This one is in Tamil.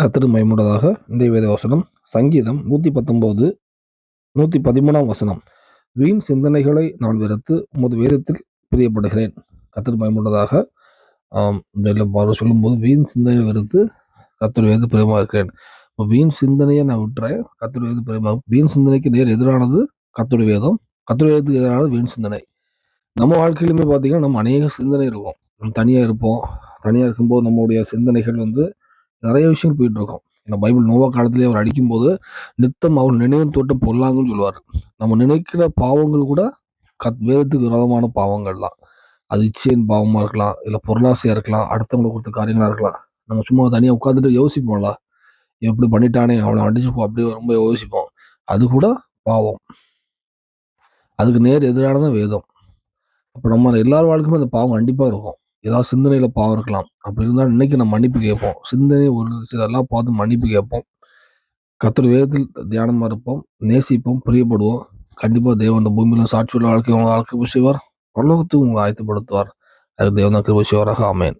கர்த்தர் மயமுடதாக இன்றைய வேத வசனம். சங்கீதம் நூற்றி பத்தொம்போது நூற்றி பதிமூணாம் வசனம். வீண் சிந்தனைகளை நான் வெறுத்து உமது வேதத்தில் பிரியப்படுகிறேன். கத்திரு மயமுடதாக இந்த சொல்லும்போது வீண் சிந்தனை வெறுத்து கர்த்தர் வேத பிரியமாக இருக்கிறேன். இப்போ வீண் சிந்தனையை நான் விட்டுறேன். கர்த்தர் வேத பிரியமாக வீண் சிந்தனைக்கு நேர் எதிரானது கர்த்தருடைய வேதம். கர்த்தர் வேதத்துக்கு எதிரானது வீண் சிந்தனை. நம்ம வாழ்க்கையிலுமே பார்த்தீங்கன்னா நம்ம அநேக சிந்தனை இருக்கும். நம்ம தனியாக இருப்போம். தனியாக இருக்கும்போது நம்மளுடைய சிந்தனைகள் வந்து நிறைய விஷயம் போயிட்டு இருக்கோம். ஏன்னா பைபிள் நோவா காலத்திலே அவர் அடிக்கும்போது நித்தம் அவர் நினைவு தோட்டம் பொல்லாங்கன்னு சொல்லுவார். நம்ம நினைக்கிற பாவங்கள் கூட கத் வேதத்துக்கு விரோதமான பாவங்கள் தான் அது இச்சையின் பாவமாக இருக்கலாம் இல்லை பொருளாசையாக இருக்கலாம் அடுத்தவங்களுக்கு கொடுத்த காரியங்களாக இருக்கலாம். நம்ம சும்மா தனியாக உட்காந்துட்டு யோசிப்போம்ல. எப்படி பண்ணிட்டானே அவனை அடிச்சுப்போம் அப்படியே ரொம்ப யோசிப்போம். அது கூட பாவம். அதுக்கு நேர் எதிரானதான் வேதம். அப்போ நம்ம எல்லார் வாழ்க்கையுமே அந்த பாவம் கண்டிப்பாக இருக்கும். ஏதாவது சிந்தனையில் பாவம் இருக்கலாம். அப்படி இருந்தால் இன்னைக்கு நம்ம மன்னிப்பு கேட்போம். சிந்தனை ஒரு சிலர்லாம் பார்த்து மன்னிப்பு கேட்போம். கத்தர் வேதத்தில் தியானமாக இருப்போம். நேசிப்போம். பிரியப்படுவோம். கண்டிப்பாக தேவன் இந்த பூமியில் சாட்சியுள்ள வாழ்க்கை உங்களை வாழ்க்கை செய்வார் உங்களை ஆயத்தப்படுத்துவார். அதுக்கு தேவன் தான் கிருபை ஆமேன்.